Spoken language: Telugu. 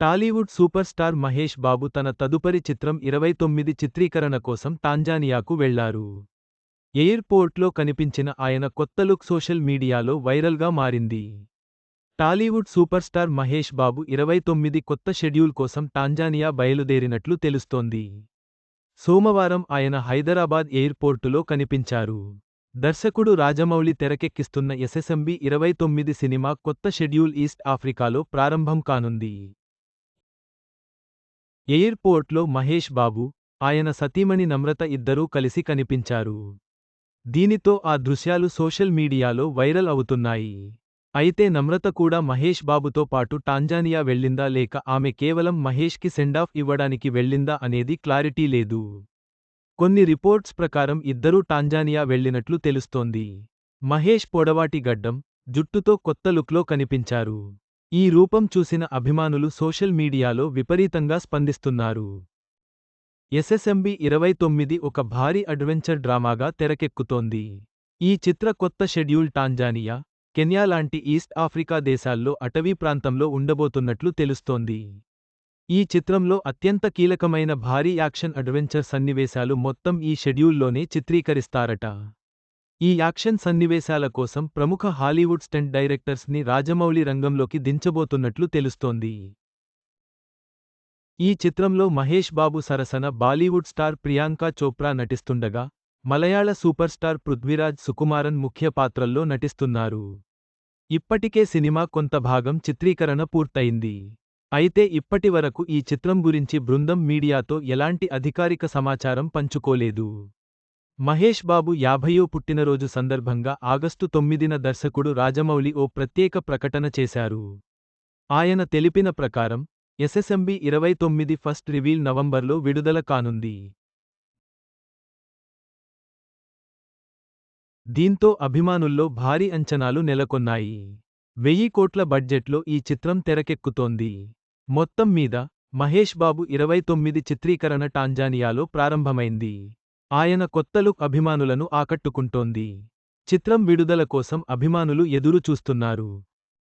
Tollywood super star Mahesh Babu తన తదుపరి చిత్రం ఇరవై తొమ్మిది చిత్రీకరణ కోసం టాంజానియాకు వెళ్ళారు. ఎయిర్పోర్ట్లో కనిపించిన ఆయన కొత్త లుక్ సోషల్ మీడియాలో వైరల్గా మారింది. Tollywood super star Mahesh Babu ఇరవై తొమ్మిది కొత్త షెడ్యూల్ కోసం టాంజానియా బయలుదేరినట్లు తెలుస్తోంది. సోమవారం ఆయన హైదరాబాద్ ఎయిర్పోర్టులో కనిపించారు. దర్శకుడు రాజమౌళి తెరకెక్కిస్తున్న ఎస్ఎస్ఎంబి ఇరవై తొమ్మిది సినిమా కొత్త షెడ్యూల్ ఈస్ట్ ఆఫ్రికాలో ప్రారంభం కానుంది. ఎయిర్పోర్ట్లో మహేష్ బాబు ఆయన సతీమణి నమ్రత ఇద్దరూ కలిసి కనిపించారు. దీనితో ఆ దృశ్యాలు సోషల్ మీడియాలో వైరల్ అవుతున్నాయి. అయితే నమ్రత కూడా మహేష్ బాబుతో పాటు టాంజానియా వెళ్ళిందా లేక ఆమె కేవలం మహేష్కి సెండాఫ్ ఇవ్వడానికి వెళ్ళిందా అనేది క్లారిటీ లేదు. కొన్ని రిపోర్ట్స్ ప్రకారం ఇద్దరూ టాంజానియా వెళ్ళినట్లు తెలుస్తోంది. మహేష్ పొడవాటి గడ్డం జుట్టుతో కొత్త లుక్లో కనిపించారు. ఈ రూపం చూసిన అభిమానులు సోషల్ మీడియాలో విపరీతంగా స్పందిస్తున్నారు. ఎస్ఎస్ఎంబి ఇరవై తొమ్మిది ఒక భారీ అడ్వెంచర్ డ్రామాగా తెరకెక్కుతోంది. ఈ చిత్ర కొత్త షెడ్యూల్ టాంజానియా కెన్యా లాంటి ఈస్ట్ ఆఫ్రికా దేశాల్లో అటవీ ప్రాంతంలో ఉండబోతున్నట్లు తెలుస్తోంది. ఈ చిత్రంలో అత్యంత కీలకమైన భారీ యాక్షన్ అడ్వెంచర్ సన్నివేశాలు మొత్తం ఈ షెడ్యూల్లోనే చిత్రీకరిస్తారట. ఈ యాక్షన్ సన్నివేశాల కోసం ప్రముఖ హాలీవుడ్ స్టెంట్ డైరెక్టర్స్ని రాజమౌళి రంగంలోకి దించబోతున్నట్లు తెలుస్తోంది. ఈ చిత్రంలో మహేష్ బాబు సరసన బాలీవుడ్ స్టార్ ప్రియాంక చోప్రా నటిస్తుండగా మలయాళ సూపర్ స్టార్ పృథ్వీరాజ్ సుకుమారన్ ముఖ్య పాత్రల్లో నటిస్తున్నారు. ఇప్పటికే సినిమా కొంత భాగం చిత్రీకరణ పూర్తయింది. అయితే ఇప్పటివరకు ఈ చిత్రం గురించి బృందం మీడియాతో ఎలాంటి అధికారిక సమాచారం పంచుకోలేదు. మహేష్ బాబు యాభయో పుట్టినరోజు సందర్భంగా ఆగస్టు తొమ్మిదిన దర్శకుడు రాజమౌళి ఓ ప్రత్యేక ప్రకటన చేశారు. ఆయన తెలిపిన ప్రకారం ఎస్ఎస్ఎంబి ఇరవై తొమ్మిది ఫస్ట్ రివీల్ నవంబర్లో విడుదల కానుంది. దీంతో అభిమానుల్లో భారీ అంచనాలు నెలకొన్నాయి. వెయ్యి కోట్ల బడ్జెట్లో ఈ చిత్రం తెరకెక్కుతోంది. మొత్తం మీద మహేష్ బాబు ఇరవై తొమ్మిది చిత్రీకరణ టాంజానియాలో ప్రారంభమైంది. ఆయన కొత్త లుక్ అభిమానులను ఆకట్టుకుంటోంది. చిత్రం విడుదల కోసం అభిమానులు ఎదురు చూస్తున్నారు